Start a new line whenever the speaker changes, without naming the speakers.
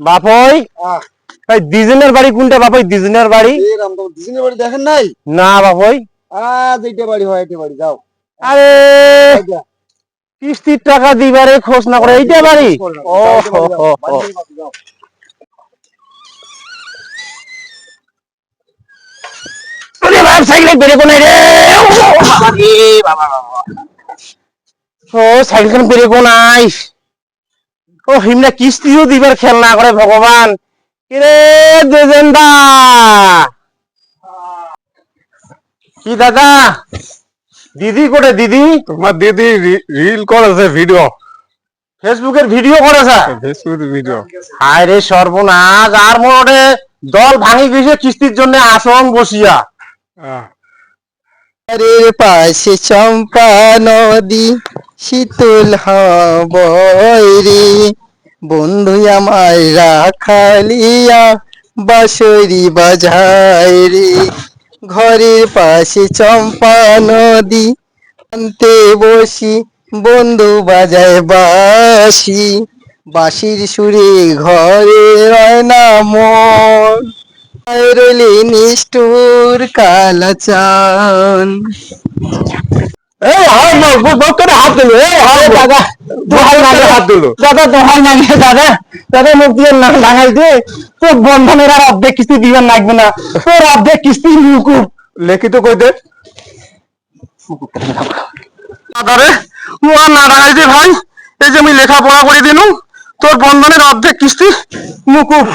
বাপই? এই দিজনের বাড়ি কোনটা বাপই? দিজনের বাড়ি?
দিদিনের বাড়ি দেখেন নাই?
না বাপই।
আজ এইটা বাড়ি হয় এইটা বাড়ি যাও।
আরে! কিস্তির টাকা দিবারে খোঁজ না করে এইটা বাড়ি? ও সাইকেল বেরে কোনে রে ও বাবা রে। বাবা বাবা। ও সাইকেল বেরে কোনাই ও হিমনা কিস্তিও দিবার খেল না করে ভগবান। কিরে দেজেন্দা কি দাদা? দিদি কোটে দিদি?
তোমার দিদি রিল করেছে ভিডিও।
ফেসবুকের ভিডিও করেছে?
Facebook video.
হায় রে সর্বনাশ আর মোটে দল ভাঙি গেছে কিস্তির জন্য আসন বসিয়া।
ঘরের পাশে চম্পা নদী শীতল হাবয় রে বন্ধু আমার রাখালিয়া, বাঁশরি বাজায় রে ঘরের পাশে চম্পা নদী আনতে বসি বন্ধু বাজায় বাসি বাঁশির সুরে ঘরে রয় না মন রইলি নিষ্ঠুর কালাচান।
বন্ধনের আর অর্ধেক কিস্তি দিবার লাগবে না। তোর অর্ধেক কিস্তি মুকুব
লিখিত কই দে।
দাদারে ও আর না দে ভাই। এই যে আমি লেখাপড়া করে দিনু তোর বন্ধনের অর্ধেক কিস্তি মুকুব